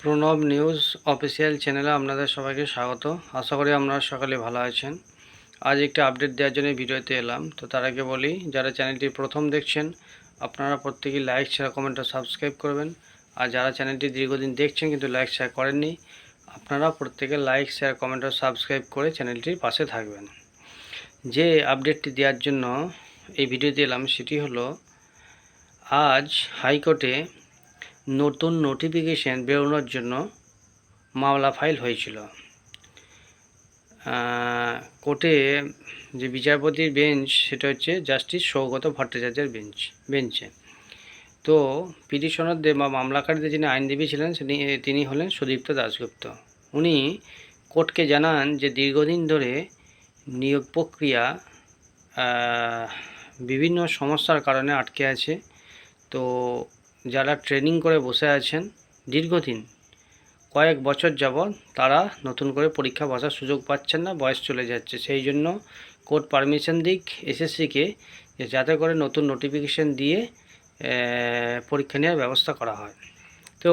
Pranab news official চ্যানেলে আপনাদের সবাইকে স্বাগত। আশা করি আপনারা সকালে ভালো আছেন। আজ একটা আপডেট দেওয়ার জন্য ভিডিওতে এলাম। তো তার আগে বলি, যারা চ্যানেলটি প্রথম দেখছেন, আপনারা প্রত্যেকেই লাইক শেয়ার কমেন্ট ও সাবস্ক্রাইব করবেন। আর যারা চ্যানেলটি দীর্ঘদিন দেখছেন কিন্তু লাইক শেয়ার করেননি, আপনারা প্রত্যেকে লাইক শেয়ার কমেন্ট ও সাবস্ক্রাইব করে চ্যানেলটির পাশে থাকবেন। যে আপডেটটি দেওয়ার জন্য এই ভিডিওতে এলাম সেটি হলো, আজ হাইকোর্টে নতুন নোটিফিকেশন বেরোনোর জন্য মামলা ফাইল হয়েছিল। কোর্টে যে বিচারপতির বেঞ্চ সেটা হচ্ছে জাস্টিস সৌগত ভট্টাচার্যের বেঞ্চ বেঞ্চে তো পিটিশনারদের বা মামলাকারীদের যিনি আইনজীবী ছিলেন তিনি হলেন সুদীপ্ত দাশগুপ্ত। উনি কোর্টকে জানান যে দীর্ঘদিন ধরে নিয়োগ প্রক্রিয়া বিভিন্ন সমস্যার কারণে আটকে আছে। তো যারা ট্রেনিং করে বসে আছেন, দীর্ঘদিন, কয়েক বছর যাবৎ তারা নতুন করে পরীক্ষা বসার সুযোগ পাচ্ছেন না, বয়স চলে যাচ্ছে। সেই জন্য কোর্ট পারমিশন দিক এসএসসিকে যাতে করে নতুন নোটিফিকেশন দিয়ে পরীক্ষা নেওয়ার ব্যবস্থা করা হয়। তো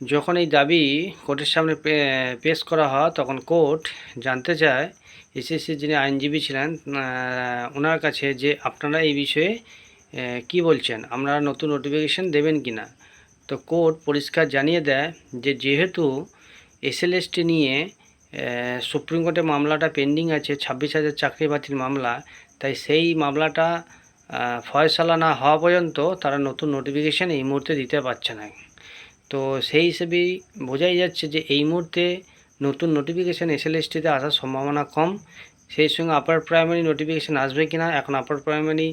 যখন এই দাবি কোর্টের সামনে পেশ করা হয়, তখন কোর্ট জানতে চায়, এসএসসির যিনি আইনজীবী ছিলেন ওনার কাছে যে আপনারা এই বিষয়ে কি বলছেন? আপনারা নতুন নোটিফিকেশন দেবেন কি না তো কোর্ট পরিষ্কার জানিয়ে দেয় যে, যেহেতু এসএলএসটি নিয়ে সুপ্রিম কোর্টে মামলাটা পেন্ডিং আছে, ছাব্বিশ হাজার চাকরি বাতিল মামলা, তাই সেই মামলাটা ফয়সালা না হওয়া পর্যন্ত তারা নতুন নোটিফিকেশান এই মুহূর্তে দিতে পারছে না। তো সেই হিসেবেই বোঝাই যাচ্ছে যে, এই মুহূর্তে নতুন নোটিফিকেশান এসএলএসটিতে আসার সম্ভাবনা কম। সেই সঙ্গে আপার প্রাইমারি নোটিফিকেশান আসবে কি না এখন আপার প্রাইমারি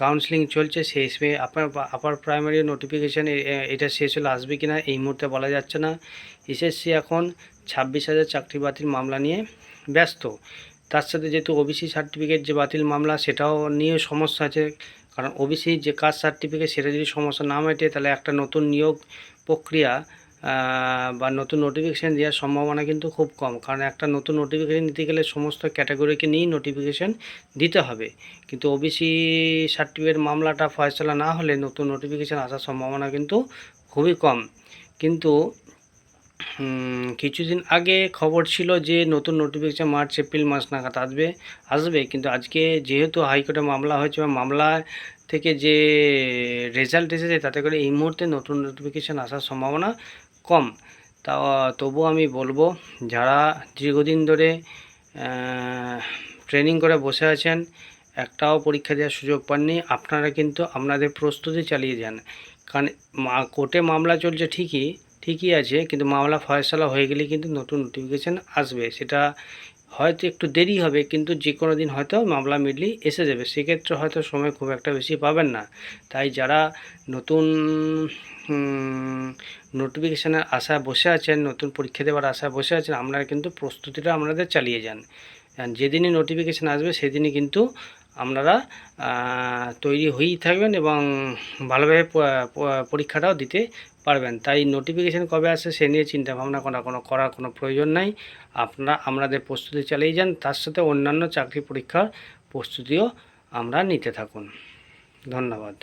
কাউন্সিলিং চলছে সেই হিসেবে আপার আপার প্রাইমারি নোটিফিকেশান এটা শেষ হলে আসবে কি না এই মুহূর্তে বলা যাচ্ছে না। এসএসসি এখন ছাব্বিশ হাজার চাকরি বাতিল মামলা নিয়ে ব্যস্ত। তার সাথে যেহেতু ওবিসি সার্টিফিকেট যে বাতিল মামলা, সেটাও নিয়ে সমস্যা আছে। কারণ ওবিসি যে কাস্ট সার্টিফিকেট সেটা যদি সমস্যা না মেটে, তাহলে একটা নতুন নিয়োগ প্রক্রিয়া বা নতুন নোটিফিকেশান দেওয়ার সম্ভাবনা কিন্তু খুব কম। কারণ একটা নতুন নোটিফিকেশান দিতে গেলে সমস্ত ক্যাটাগরিকে নিয়েই নোটিফিকেশান দিতে হবে। কিন্তু ওবিসি সার্টিফিকেট মামলাটা ফয়সলা না হলে নতুন নোটিফিকেশান আসার সম্ভাবনা কিন্তু খুবই কম। কিন্তু কিছুদিন আগে খবর ছিল যে নতুন নোটিফিকেশান মার্চ এপ্রিল মাস নাগাদ আসবে আসবে। কিন্তু আজকে যেহেতু হাইকোর্টে মামলা হয়েছে বা মামলা থেকে যে রেজাল্ট এসেছে, তাতে করে এই মুহূর্তে নতুন নোটিফিকেশান আসার সম্ভাবনা কম। তা তবুও আমি বলব, যারা দীর্ঘদিন ধরে ট্রেনিং করে বসে আছেন, একটাও পরীক্ষা দেওয়ার সুযোগ পাননি, আপনারা কিন্তু আপনাদের প্রস্তুতি চালিয়ে যান। কারণ কোর্টে মামলা চলছে ঠিকই ঠিকই আছে, কিন্তু মামলা ফয়সলা হয়ে গেলে কিন্তু নতুন নোটিফিকেশান আসবে। সেটা হয়তো একটু দেরি হবে, কিন্তু যে কোনো দিন হয়তো মামলা মিডলি এসে যাবে। সেক্ষেত্রে হয়তো সময় খুব একটা বেশি পাবেন না। তাই যারা নতুন নোটিফিকেশানের আশায় বসে আছেন, নতুন পরীক্ষা দেওয়ার আশায় বসে আছেন, আপনারা কিন্তু প্রস্তুতিটা আপনাদের চালিয়ে যান। যেদিনই নোটিফিকেশান আসবে, সেদিনই কিন্তু আপনারা তৈরি হয়েই থাকবেন এবং ভালোভাবে পরীক্ষাটাও দিতে পারবেন। তাই নোটিফিকেশান কবে আসে সে নিয়ে চিন্তা ভাবনা করা, কোনো করার কোনো প্রয়োজন নাই। আপনারা আপনাদের প্রস্তুতি চালিয়ে যান, তার সাথে অন্যান্য চাকরি পরীক্ষার প্রস্তুতিও আমরা নিতে থাকুন। ধন্যবাদ।